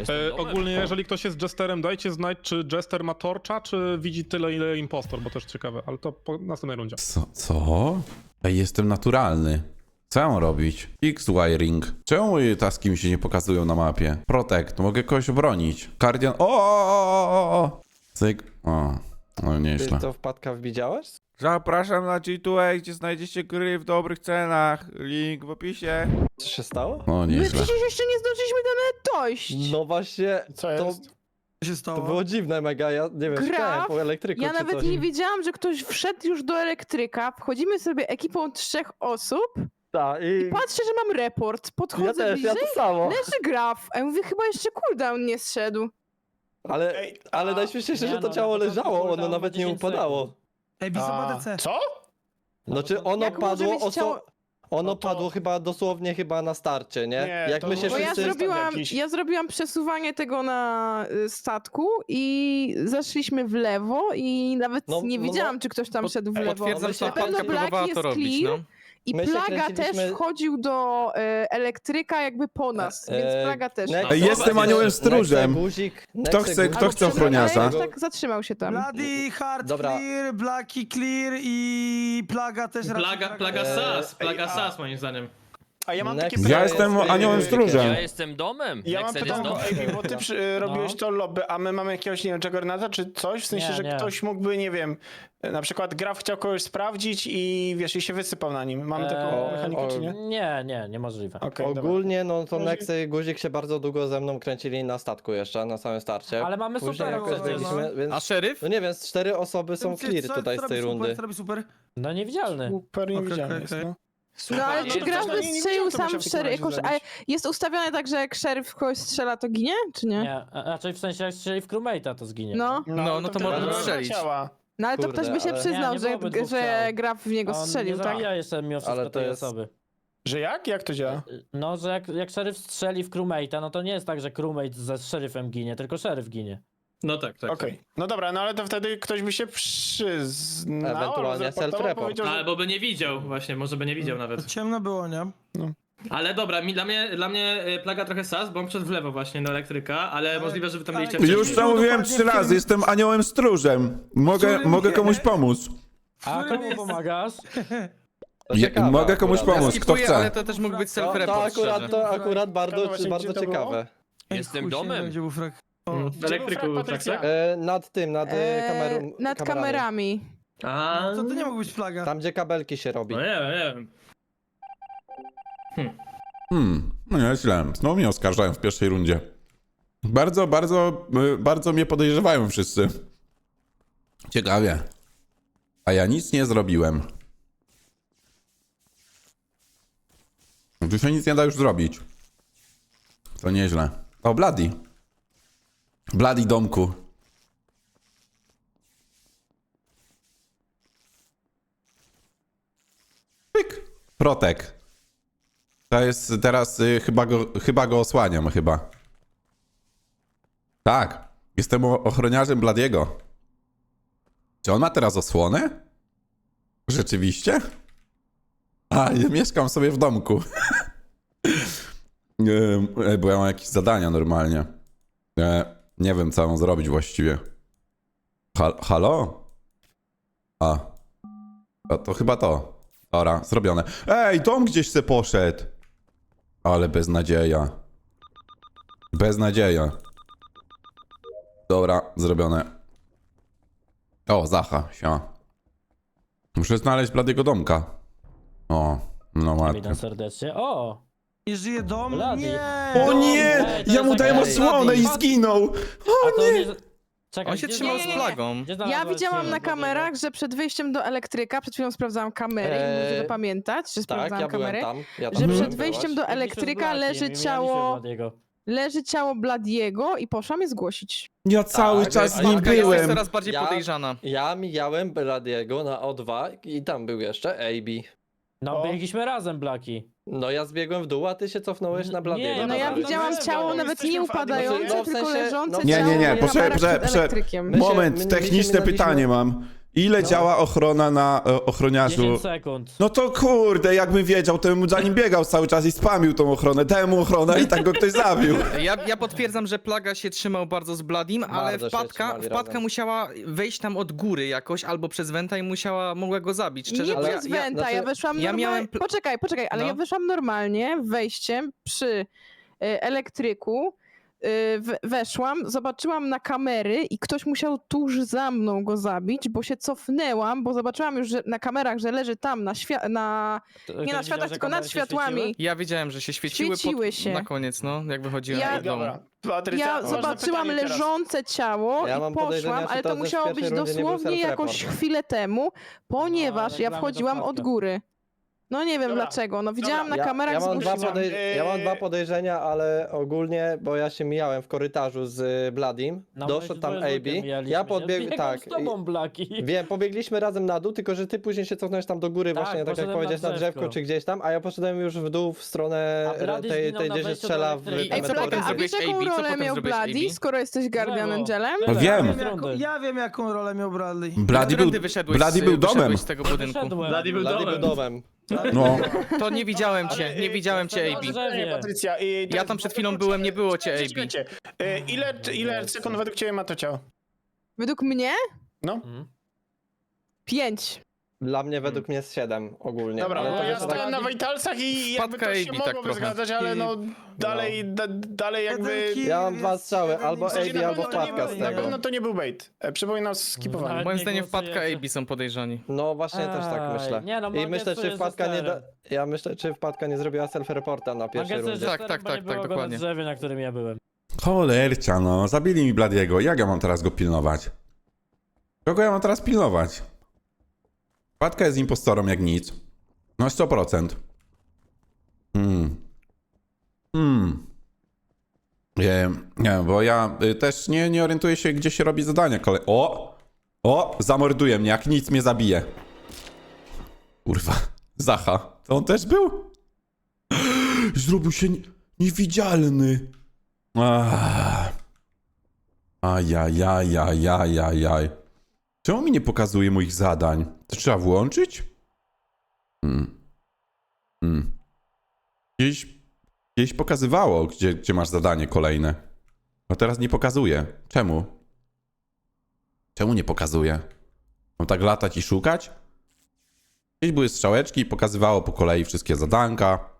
Jestem E, ogólnie, jeżeli ktoś jest jesterem, dajcie znać, czy jester ma torcza, czy widzi tyle, ile impostor, bo też ciekawe, ale to po następnej rundzie. Co? Co? Ej, jestem naturalny. Co mam robić? X-wiring. Czemu moje taski mi się nie pokazują na mapie? Protect. Mogę kogoś obronić. Guardian. O! o, o, o, o. Cyk. O. No nieźle. Ty to wpadka widziałeś? Zapraszam na G2A, gdzie znajdziecie gry w dobrych cenach. Link w opisie. Co się stało? No My nieźle. przecież jeszcze nie zdążyliśmy tam nawet dojść. No właśnie, Co to, jest? Co się stało? to było dziwne mega, ja nie wiem, Graf? po elektryku Ja czy nawet coś. nie wiedziałam, że ktoś wszedł już do elektryka. Wchodzimy sobie ekipą trzech osób Ta, i... patrzę, że mam report. Ja Podchodzę też, ja bliżej, to samo. leży graf. A ja mówię, chyba jeszcze cooldown nie zszedł. Ale, Ej, ale a- Nie że to no, ciało początku leżało, ono cooldown nawet nie 10 upadało. Ej, widzę A, ADC. Co? Znaczy ono Jak może padło mieć oso... ciało- Ono No to- padło chyba dosłownie chyba na starcie, nie? Nie, Jak to my się Bo ja wszyscy... zrobiłam, jakiś- ja zrobiłam przesuwanie tego na y, statku i zeszliśmy w lewo i nawet No, nie no, no. widziałam, czy ktoś tam Pot- szedł w lewo. potwierdzam, że Na pewno wpadka Black jest clear i My się Plaga też kręciliśmy- wchodził do y, elektryka jakby po nas, E, więc Plaga też. Nexe- jestem aniołem stróżem. Nexe guzik, Kto Nexe chce- guzik. kto chce ochroniarza? tak zatrzymał się tam. Bloody, Hard Dobra. Clear, Blacky Clear i Plaga też raczej Plaga, plaga Eee, sas, plaga a- sas moim zdaniem. A ja mam Next takie Ja pytanie. jestem jest, aniołem stróżem. Ja jestem domem. Ja mam Nexer jest pytanie do domem. Bo ty przy, y, robiłeś No. to lobby, a my mamy jakiegoś, nie wiem, Juggernauta czy coś? W sensie, Nie, że nie. ktoś mógłby, nie wiem, na przykład Graf chciał kogoś sprawdzić i wiesz, i się wysypał na nim. Mamy taką Eee, mechanikę, czy nie? Nie, nie, niemożliwe. Okej, dobra. Ogólnie, no to Guzik- i Guzik się bardzo długo ze mną kręcili na statku jeszcze, na samym starcie. Ale mamy Później super jakoś okazję. byliśmy, więc... A szeryf? No nie wiem, z cztery osoby są clear tutaj z tej rundy. Super, co robi super? No niewidzialny. Super Okej, okej, jest, okej. no. No ale no czy to by nie strzelił to sam w w takim szereg? razie Jakoś, zabić. ale jest ustawione tak, że jak szeryf w kogoś strzela, to ginie? Czy nie? Nie, a- raczej w sensie jak strzeli w crewmate'a to zginie. No. No, no to wtedy można by strzelić. No ale to Kurde, ktoś by się ale- przyznał, Nie, nie że, dwóch że ciał. Graf w niego On strzelił, nie tak? zabija jeszcze mimo wszystko Ale to tej jest- osoby. Że jak? Jak to działa? No, że jak, jak szeryf strzeli w crewmate'a, no to nie jest tak, że crewmate ze szeryfem ginie, tylko szeryf ginie. No tak, tak. Okej. No dobra, no ale to wtedy ktoś by się przyznał, Ewentualnie self-report. powiedział, że- Albo by nie widział, właśnie, może by nie widział To nawet. ciemno było, nie? Ale dobra, mi, dla, mnie, dla mnie y, plaga trochę sas, bo on przed w lewo właśnie do elektryka, ale możliwe, że wy tam ale- byliście Już wcześniej. to mówiłem trzy razy, jestem aniołem stróżem. Mogę, którym mogę komuś pomóc. A komu pomagasz? To Je- ciekawe mogę komuś akurat. pomóc, kto chce. to też mógł być To, to akurat, to akurat bardzo, Ciekawe właśnie, bardzo gdzie to było? ciekawe. Jestem chuj, domem. frak? O, Mm, W elektryku był Patrycja? tak? E, nad tym, nad e, Eee, kamerą. nad kamerami. A, To to nie mógł być flaga. Tam, gdzie kabelki się robi. No nie wiem, nie wiem. Hmm, no nieźle. Znowu mnie oskarżają w pierwszej rundzie. Bardzo, bardzo, y, bardzo mnie podejrzewają wszyscy. Ciekawie. A ja nic nie zrobiłem. Tu się nic nie da już zrobić. To nieźle. O, Bloody. Bloody domku. Pyk. Protek. To jest teraz y, chyba, go, chyba go osłaniam, chyba. Tak. Jestem ochroniarzem Bladiego. Czy on ma teraz osłonę? Rzeczywiście? A, ja mieszkam sobie w domku. E, Bo ja mam jakieś zadania normalnie. E, Nie wiem, co mam zrobić właściwie. Hal halo? A. A to chyba to. Dobra, zrobione. Ej, dom gdzieś se poszedł. Ale beznadzieja. Beznadzieja. Dobra, zrobione. O, Zacha, siema. Muszę znaleźć Bladiego domka. O, no ładnie. Witam serdecznie. O! Nie żyje dom? Bloody. Nie! O nie! Ej, to Ja jest mu dałem taka- osłonę i zginął! A to nie... Czekaj, On się gdzie trzymał znalazłeś- z plagą. gdzie Ja znalazłeś widziałam na kamerach, że przed wyjściem do elektryka, przed chwilą sprawdzałam kamery i Eee, muszę to pamiętać, że Tak, sprawdzałam ja byłem kamery, tam. Ja tam że byłem, przed wejściem do byłaś. Byliśmy z elektryka i leży mijaliśmy ciało, Bladiego. leży ciało Bladiego i poszłam je zgłosić. Ja cały Tak, czas z a nim jaka jest byłem. coraz bardziej Ja- podejrzana. Ja mijałem Bladiego na O2 i tam był jeszcze AB. No, O. biegliśmy razem, Blaki. No ja zbiegłem w dół, a ty się cofnąłeś na. Nie, No ja dobra, widziałam dobra, ciało dobra, nawet nie upadające, no w tylko sensie- leżące no- Nie, ciało nie, nie, na przed prze- elektrykiem. My się- Moment, my- my techniczne pytanie mam. Ile działa ochrona na e, ochroniarzu? 10 sekund. No to kurde, jakbym wiedział, to bym za nim biegał cały czas i spamił tą ochronę. Dałem mu ochronę i tak go ktoś zabił. Ja, ja potwierdzam, że Plaga się trzymał bardzo z Bladim, ale Bardzo się wpadka, trzymali wpadka razem. musiała wejść tam od góry jakoś, albo przez Wenta i musiała, mogła go zabić. Szczerze, nie bo przez ja, ja, Wenta, ja, znaczy, weszłam ja normalnie. miałem pl- Poczekaj, poczekaj, ale No. ja weszłam normalnie wejściem przy y, elektryku. Y, Weszłam, zobaczyłam na kamery i ktoś musiał tuż za mną go zabić, bo się cofnęłam, bo zobaczyłam już że na kamerach, że leży tam na, świa- na To- nie na że tylko nad światłami. ja wiedziałem, że się świeciły, Świeciły się. na koniec, no, jak wychodziłem Ja- z domu. Patrycja, Ja zobaczyłam leżące ciało Ja i poszłam, ale to musiało być dosłownie jakoś self-report. chwilę temu, ponieważ ale ja wchodziłam od góry. No nie wiem Dobra, dlaczego, no widziałam dobra. na kamerach ja, z mam dwa podej- ja mam dwa podejrzenia, ale ogólnie, bo ja się mijałem w korytarzu z y, Bladim, No, doszedł my tam AB, mijaliśmy ja się. podbiegłem, Biegam tak, z tobą, Blaki. Wiem, pobiegliśmy razem na dół, tylko że ty później się cofnąłeś tam do góry, Tak, właśnie tak jak poszedłem powiedziałeś na na drzewko drzewko. czy gdzieś tam, a ja poszedłem już w dół w stronę A Blady tej, zginął tej na gdzie się wejściu do strzela w elektryki. Ej, co a wiesz zrobiłeś, jaką AB? Co rolę potem miał zrobiłeś, Bloody, AB? skoro jesteś Guardian. Angelem? No wiem. Jaką, ja wiem, jaką rolę miał Bradley. Blady był, Blady był domem. z tego budynku? Wyszedłem. Blady był Blady był domem. domem. No. To nie widziałem cię, nie widziałem cię, AB. Patrycja, i Ja tam przed chwilą byłem, nie było cię, AB. Czekajcie, y, Ile, ile sekund według ciebie ma to ciało? Według mnie? No. Mhm. Pięć. Dla mnie według mnie jest 7 ogólnie. Dobra, ale no to ja jest tak- stałem na Vitalsach i jakby Wpadka to się tak mogłoby trochę. zgadzać, ale no dalej, da, dalej jakby... Ja mam dwa strzały, albo sensie AB, na albo pewno to nie wpadka był- z Na tego. pewno to nie był bait. E, Przypominam skipowanie. No, Moim nie zdaniem wpadka głosujecie. AB są podejrzani. No właśnie też tak Aj, myślę. nie no, I Mangetsu myślę, czy jest wpadka nie da... Ja myślę, czy wpadka nie zrobiła self-reporta na pierwszej rundzie. Tak, tak, tak, tak, go na dokładnie. drzewie, na którym ja byłem. Cholercia, no. Zabili mi Bladiego. Jak ja mam teraz go pilnować? Kogo ja mam teraz pilnować? Wpadka jest impostorem jak nic. No 100%. Hmm. Hmm. Nie, nie, bo ja y, też nie, nie orientuję się, gdzie się robi zadania. Kole... O! O! Zamorduje mnie, jak nic mnie zabije. Kurwa. Zacha. To on też był? Zrobił się nie... niewidzialny. Ajajajajajajaj. Czemu mi nie pokazuje moich zadań? To trzeba włączyć? Hmm. Hmm. Gdzieś, gdzieś pokazywało, gdzie, gdzie masz zadanie kolejne. No teraz nie pokazuje. Czemu? Czemu nie pokazuje? Mam tak latać i szukać? Gdzieś były strzałeczki i pokazywało po kolei wszystkie zadanka.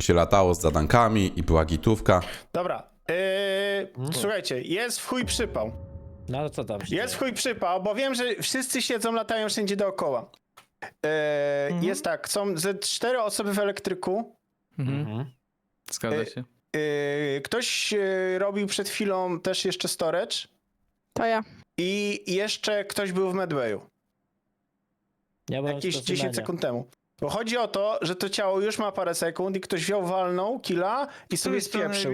Się latało z zadankami i była gitówka. Dobra. Yy, Słuchajcie, jest w chuj przypał. No ale co tam się Jest w dzieje? chuj przypał, bo wiem, że wszyscy siedzą, latają wszędzie dookoła. Yy, Mhm. Jest tak, są ze cztery osoby w elektryku. Mhm. Mhm. Zgadza Ej. się. Yy, Ktoś yy, robił przed chwilą też jeszcze storage. To ja. I jeszcze ktoś był w Medwayu. Ja byłem Jakieś 10 specimenie. sekund temu. Bo chodzi o to, że to ciało już ma parę sekund i ktoś wziął, walnął, killa i sobie spieprzył.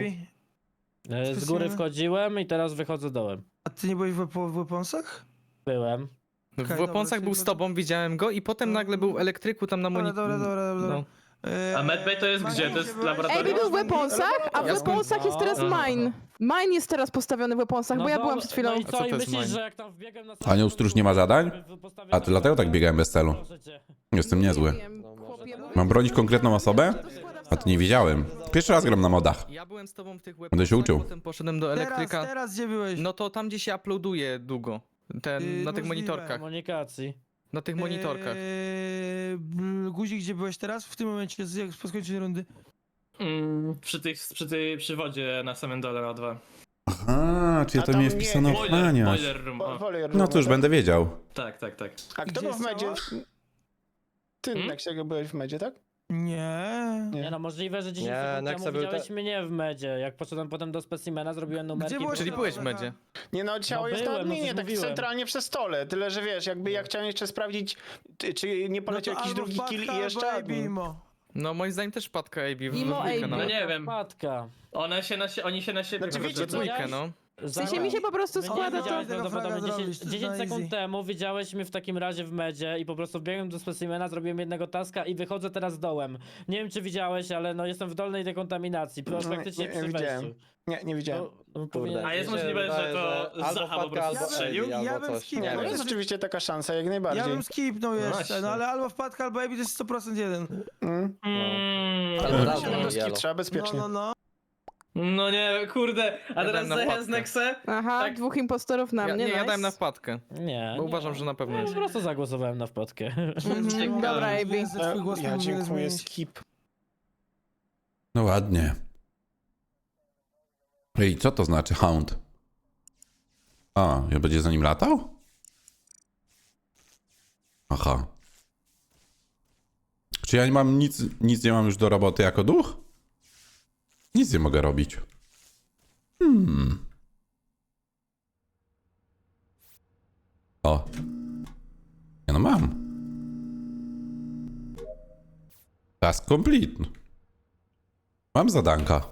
E, Z góry wchodziłem i teraz wychodzę dołem. A ty nie byłeś w, w, w weaponsach? Byłem. W Okej, dobra, był czyli z tobą, widziałem go i potem No. nagle był w elektryku tam na Dobra, monitorze. dobra, dobra, dobra. No. Eee, A medbay to jest gdzie? To jest byłeś? laboratorium? Ej, był w Weaponsach, a w Ja Weaponsach jest teraz Aha. Mine. Mine jest teraz postawiony w Weaponsach, bo ja byłam przed chwilą. No i A co, co i to jest myślisz, mine? że jak tam wbiegłem na Anioł Stróż nie ma zadań? A to dlatego tak biegałem bez celu. Jestem niezły. Mówię, Mam bronić konkretną osobę? A to nie wiedziałem. Pierwszy raz gram na modach. Ja byłem z tobą w tych Będę się uczył. potem poszedłem do Teraz, elektryka. teraz gdzie byłeś? No to tam gdzie się uploaduje długo. Ten, Yy, na tych możliwe. monitorkach. Komunikacji. Na tych monitorkach. Eee, bl- Guzik, gdzie byłeś teraz? W tym momencie, z- jak po skończeniu rundy. Mm, przy, tych, przy tej przywodzie na samym dole O2. Aha, czyli A to tam nie- wpisano w Boiler, room. O, No to już tak? będę wiedział. tak, tak, tak. A kto Gdzie był w medzie? Ty, Hmm? Nexiego, byłeś w medzie, tak? Nie. No, możliwe, że 10 Nie, sekund Nexa temu był widziałeś mnie w medzie. Jak poszedłem potem do specimena, zrobiłem numerki. byłeś Czyli No, byłeś w medzie. Nie no, ciało No jest na byłem, no adminie, tak mówiłem. centralnie przy stole. Tyle, że wiesz, jakby ja chciałem jeszcze sprawdzić, czy, czy nie poleciał No to jakiś albo drugi kill wpadka, i jeszcze albo admin. No moim zdaniem też wpadka AB w, w dwójkę AB. No nawet. nie wiem. Wpadka. One się na, sie- oni się na siebie Znaczy, wiecie, W dwójkę, no. W sensie mi się po prostu My nie składa to... widziałeś Tego fraga prawdopodobnie 10, zrobić, to 10 na sekund easy. temu widziałeś mnie w takim razie w medzie i po prostu wbiegłem do specimena, zrobiłem jednego taska i wychodzę teraz dołem. Nie wiem czy widziałeś, ale no jestem w dolnej dekontaminacji, No, praktycznie nie- nie przy widziałem. wejściu. Nie, nie widziałem. No, no, powinien- A jest możliwe, że wydaje, to albo Zacha po wpadka, prostu albo strzelił? Ja albo bym coś. skipnął. Nie To wiem. jest oczywiście taka szansa, jak najbardziej. Ja bym skipnął jeszcze, właśnie. no ale albo wpadka, albo Ebi to jest 100% jeden. Mm. Mm. No, razem, no, No, bezpiecznie. no, no. Nie, kurde. A Ja teraz dałem na zajechałem z wpadkę. Nexe. Aha, Tak. dwóch impostorów na Ja, mnie, nie, ja nice. dałem na wpadkę, Nie. bo nie. uważam, że na pewno Ja jest. po prostu zagłosowałem na wpadkę. Mhm, Dobra, twój głos Ja dziękuję, skip. No ładnie. Ej, co to znaczy hound? A, ja będzie za nim latał? Aha. Czy ja nie mam nic, nic nie mam już do roboty jako duch? Nic nie mogę robić. Hmm. O. Ja no mam. Task complete. Mam zadanka.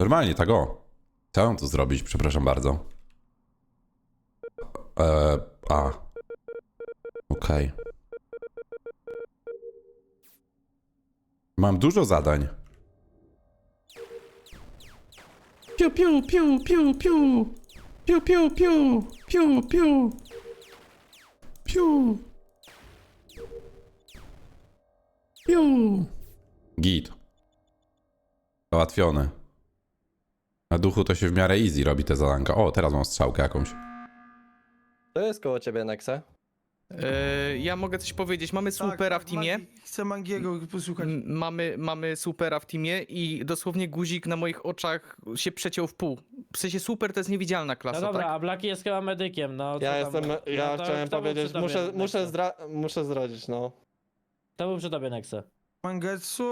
Normalnie, tak o. Mam tu zrobić? Przepraszam bardzo. Eee, a. Okej. Mam dużo zadań. Piu, piu, piu, piu, piu. Piu, piu, piu. Piu, piu. Piu. Piu. Git. Załatwiony. Na duchu to się w miarę easy robi te zadanka. O, teraz mam strzałkę jakąś. To jest koło ciebie, Nexe. E, ja mogę coś powiedzieć. Mamy Tak, supera w teamie. Mangi- Chcę Mangiego posłuchać. M- Mamy, mamy supera w teamie i dosłownie guzik na moich oczach się przeciął w pół. W sensie super to jest niewidzialna No klasa, dobra, tak? a Blaki jest chyba medykiem, no co Ja tam? jestem, ja No to chciałem był powiedzieć, przy tobie, muszę, Nexe? muszę, zdra muszę zdradzić, no. To był przy tobie Nexe. Mangetsu,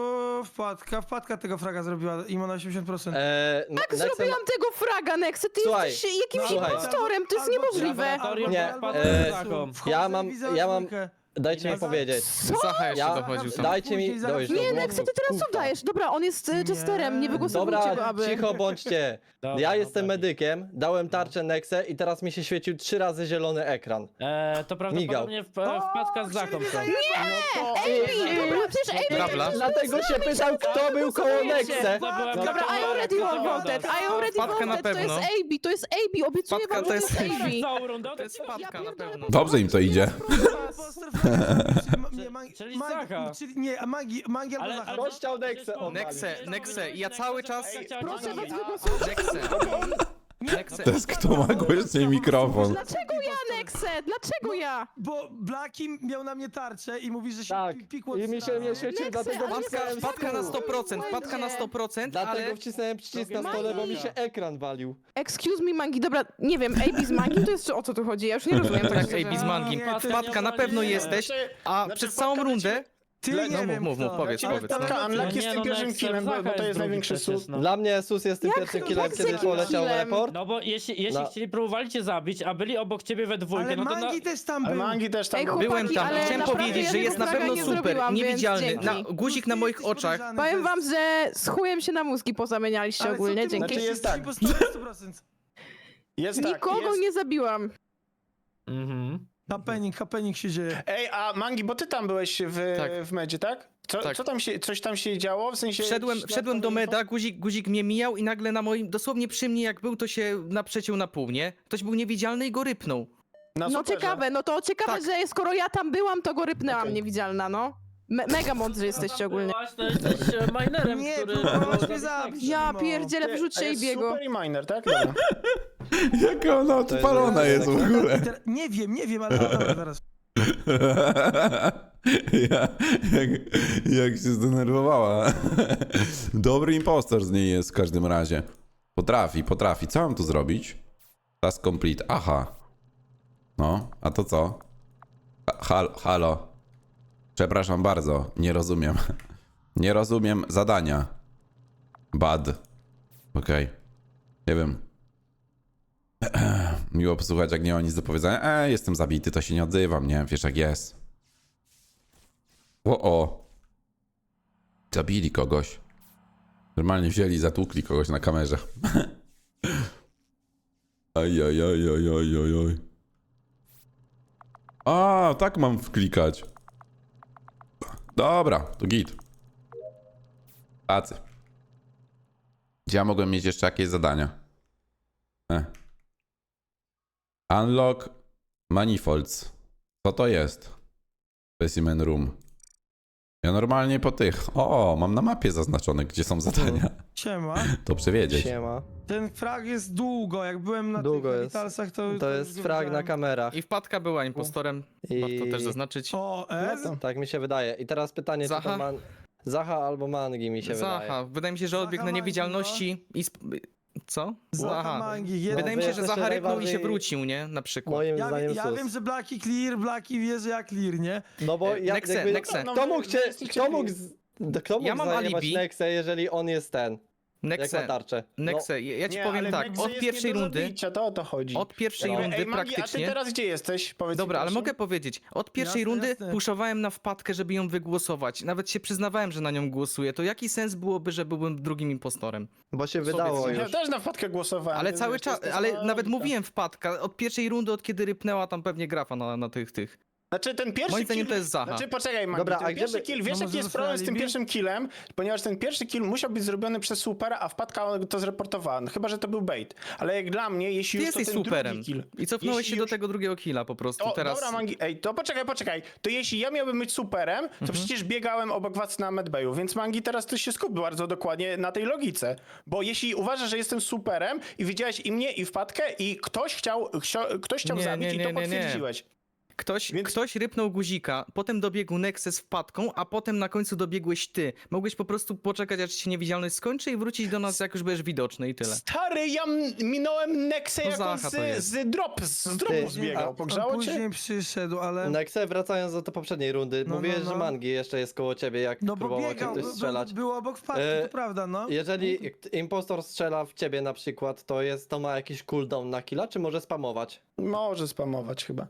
wpadka, wpadka tego fraga zrobiła i ma na 80%. Eee, Jak Nexe zrobiłam tego fraga, Nexe? Ty Słuchaj, jesteś jakimś słuchaj. impostorem, to jest Albo- niemożliwe. Laboratorium Nie, wpadł e, Zachą. Wchodzę ja mam- ja mam- dwójkę. Dajcie mi Co? powiedzieć. Zacha jeszcze Ja- dochodził sam. Dajcie mi Później zaraz dojść do Nie, głosu. Nexe, ty teraz Kurwa. udajesz. Dobra, on jest e, Chesterem, nie wygłosowujcie Dobra, go, aby. cicho bądźcie. Dobra, Ja no jestem medykiem, dałem tarczę Nexe i teraz mi się świecił trzy razy zielony ekran. E, to prawdopodobnie w, wpadka z Zachą są. Ej, dobra, przecież Ej, Dobra. Dlatego się pytam, kto był koło byłem Dobra, I already voted, I already Wpadka na voted, to jest pewno. AB, to jest AB, obiecuję Wpadka wam, że to to jest jest- AB. Całą rundę, To jest Ja wpadka na pierdolę, pewno. Dobrze im to idzie. Nie, Mangi- Czyli Zacha. Czyli nie, a Mangi, Mangi albo Zacha. ale- Nexę oddalić. Nexe, Nexe, ja cały czas... Proszę was. Nexe. Nexe. To jest kto ma głośniej mikrofon. Dlaczego ja, Nexe? Dlaczego ja? Bo Blaki miał na mnie tarczę i mówi, że się Tak. pi- pikło I mi się nie świecił, Nexe, dlatego ale Wpadka na skrót. 100%, wpadka na 100%, Dlatego ale... wcisnąłem przycisk na stole, bo mi się ekran walił. Excuse me, Mangi, dobra, nie wiem, AB z Mangi to jest o co tu chodzi? Ja już nie rozumiem tak. AB z Mangim. Nie, to Wpadka na pewno jesteś, a Znaczy, przez całą rundę... Ty No nie mów, wiem mów, mów, kto. powiedz, Ale powiedz, no. wpadka Unlucky No jest nie, tym no pierwszym killem, bo, bo to jest drugi największy sus. no. Dla mnie Sus jest tym Jak pierwszym to- killem, jak z kiedy jakim poleciał killem? report. No bo jeśli, jeśli No. chcieli, próbowali cię zabić, a byli obok ciebie we dwójkę, Ale no to na... Mangi też tam Ale był. Mangi też tam Ej, był. chłopaki, Byłem tam, ale chciałem naprawdę powiedzieć, ja że tego jest na pewno nie super, zrobiłam, więc niewidzialny, dzięki. na, guzik na moich oczach. Powiem wam, że z chujem się na mózgi pozamienialiście ogólnie, dzięki. Znaczy jest tak. Impostorem 100%. Jest tak, Nikogo jest... nie zabiłam. Mhm. Happening, happening się dzieje. Ej, a Mangi, bo ty tam byłeś w, Tak. w medzie, tak? Co, Tak. co tam się, coś tam się działo? W sensie... Wszedłem, wszedłem do meda, guzik, guzik mnie mijał i nagle na moim, dosłownie przy mnie jak był, to się naprzecił na pół, nie? Ktoś był niewidzialny i go rypnął. Na No superze. ciekawe, no to ciekawe, Tak. że skoro ja tam byłam, to go rypnęłam Okej. niewidzialna, no. Me mega mądrzy jesteście ogólnie. Byłaś, to jesteś e, minerem, Nie, który... próbowałaś mnie zabić. Ja Mimo. pierdzielę, a jej jest biego. Super i miner, tak? Dobra. Jaka ona odpalona jest w ogóle. Teraz- Nie wiem, nie wiem, ale dobra, zaraz. Ja, jak, jak się zdenerwowała. Dobry impostor z niej jest w każdym razie. Potrafi, potrafi. Co mam tu zrobić? Task complete. Aha. No, a to co? Ha- Hal, halo. Przepraszam bardzo, nie rozumiem. Nie rozumiem zadania. Bad. Okej. Nie wiem. Miło posłuchać, jak nie ma nic do powiedzenia. E, jestem zabity, to się nie odzywam, nie? Wiesz jak jest. O, o. Zabili kogoś. Normalnie wzięli, zatłukli kogoś na kamerze. Aj, aj, aj, aj, aj, aj, aj. A, tak mam wklikać. Dobra, to git. Tacy. Gdzie ja mogłem mieć jeszcze jakieś zadania? E. Unlock manifolds. Co to jest? Specimen room. Ja normalnie po tych. O, mam na mapie zaznaczone, gdzie są zadania. Siema. Dobrze wiedzieć. Siema. Ten frag jest długo, jak byłem na Długo tych jest. Vitalsach, to... To jest już frag na kamerach. I wpadka była impostorem, I... warto też zaznaczyć. O, No S? to, tak mi się wydaje. I teraz pytanie, Zaha? czy to man... Zaha albo Mangi mi się Zaha, wydaje. wydaje mi się, że Zaha odbiegł na Mangi, niewidzialności i... Sp... Co? Zaha Mangi, jeden. Wydaje mi się, że jesteście Zaha ryknął i się najbardziej- wrócił, nie? Na przykład. Moim Ja, zdaniem ja sus. wiem, że Blaki clear, Blaki wie, że ja clear, nie? No bo E, ja, Nexe, jakby... Nexe. Kto mógł cię... No, Kto mógł... z- Kto mógł Ja mam zajebać alibi. Nexę, jeżeli on jest ten? Jak ma Nexe, tarczę? No, Nexe, ja ja ci Nie, powiem ale tak, Nexe od jest pierwszej nie do rundy, zabicia, to o to chodzi. od pierwszej No. rundy Ej, Magi, a ty praktycznie... teraz gdzie jesteś? Powiedz Dobra, mi ale proszę. mogę powiedzieć, od pierwszej Jasne, rundy jasne. puszowałem na wpadkę, żeby ją wygłosować. Nawet się przyznawałem, że na nią głosuję. To jaki sens byłoby, że byłbym drugim impostorem? Bo się wydało Ja już. też na wpadkę głosowałem. Ale więc cały wiesz, to czas, jest ale sama nawet logika. mówiłem wpadka, od pierwszej rundy, od kiedy rypnęła tam pewnie grafa na, na tych, tych. Znaczy ten pierwszy Moim zdaniem kill... to jest Zaha. Znaczy poczekaj, Magi, Dobra, ten a pierwszy gdyby- kill, No wiesz może jaki jest problem z tym pierwszym killem? Ponieważ ten pierwszy kill musiał być zrobiony przez supera, a wpadka to zreportowała. No, chyba, że to był bait. Ale jak dla mnie, jeśli Ty już jesteś to ten superem. drugi kill... I cofnąłeś Jeśli się do już- tego drugiego killa po prostu. O, Teraz. dobra, Mangi, ej, to poczekaj, poczekaj. To jeśli ja miałbym być superem, to Mhm. przecież biegałem obok was na medbayu, więc Mangi, teraz ty się skup bardzo dokładnie na tej logice. Bo jeśli uważasz, że jestem superem i widziałeś i mnie, i wpadkę, i ktoś chciał, ktoś chciał Nie, zabić nie, i to nie, nie, nie. potwierdziłeś. Ktoś, Więc- ktoś rypnął guzika, potem dobiegł Nexus z wpadką, a potem na końcu dobiegłeś ty. Mogłeś po prostu poczekać, aż się niewidzialność skończy i wrócić do nas, jak już będziesz widoczny i tyle. Stary, ja m- minąłem Nexę To Zacha to z, jest. z drop, z dropu Ty, zbiegał. a- Pogrzało On cię? później przyszedł, ale... Nexe, wracając do tej poprzedniej rundy, No, mówiłeś, no, że no. Mangi jeszcze jest koło ciebie, jak No bo próbował cię biegał, ktoś strzelać. by- było obok wpadki, E, to prawda, no. Jeżeli impostor strzela w ciebie na przykład, to jest to ma jakiś cooldown na killa, czy może spamować? Może spamować chyba.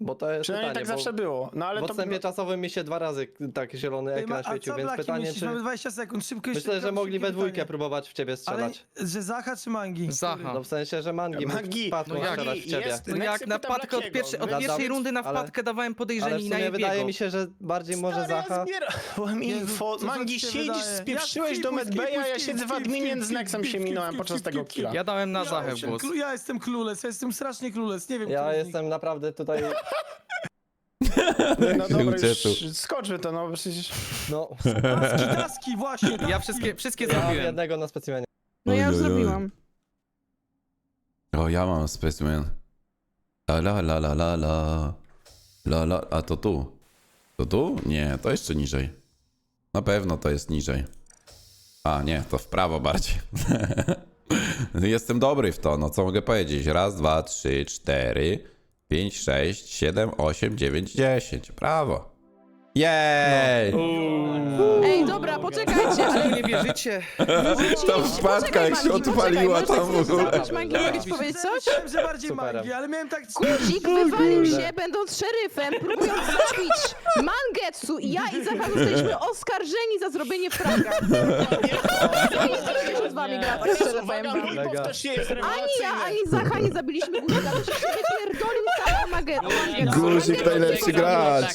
Bo to jest Przynajmniej pytanie, tak bo zawsze było. No ale w to odstępie czasowym mi się dwa razy tak zielony Ej, ma- ekran a świecił, co więc Blaki pytanie myślisz? czy... Mamy 20 sekund, szybko jeszcze Myślę, że szybkie mogli we dwójkę pytanie. próbować w ciebie Ale, strzelać. że Zacha czy Mangi? Zaha. No w sensie, że Mangi mógł Mangi, wpadką no jak? strzelać w ciebie. Jest- No jak na wpadkę od, pierwszej, od pierwszej rundy na ale- wpadkę dawałem podejrzenie Ale w i na sumie wydaje mi się, że bardziej może Stary, Zacha... Ja zbierałem Jezu, info. co Mangi, ci się siedzisz, wydaje? spieprzyłeś Ja do skipuj, medbaya, ja siedzę w skipuj, adminie, skipuj, z Nexem się minąłem podczas tego skipuj. killa. Ja dałem na Ja Zachę jestem głos. klu- Ja jestem clueless, ja jestem strasznie clueless, nie wiem Ja kto z nich. jestem naprawdę tutaj... No dobra, już skoczmy to, no przecież... No, Taski, taski, właśnie, Ja wszystkie, wszystkie ja mam zrobiłem. jednego na specymenie. No ja już zrobiłam. O, ja mam specimen. La la la la la la. La la, a to tu. To tu? Nie, to jeszcze niżej. Na pewno to jest niżej. A, nie, to w prawo bardziej. Jestem dobry w to, no co mogę powiedzieć? Raz, dwa, trzy, cztery, pięć, sześć, siedem, osiem, dziewięć, dziesięć. Brawo. Jej! Ej, dobra, poczekajcie, ale Nie wierzycie? Ta wpadka jak się odpaliła tam w ogóle. ci powiedzieć coś? Myślałem, że bardziej. Mangi, ale miałem tak... Guzik wywalił się, będąc szeryfem, próbując zabić Mangetsu i ja i Zacha zostaliśmy oskarżeni za zrobienie fraga. Nie się z wami grać z szeryfem. Uwaga, mój Mega. pow też nie jest Ani ja, ani Zacha nie zabiliśmy Guzika, to się wypierdolił cały Mangetsu. Guzik najlepszy gracz.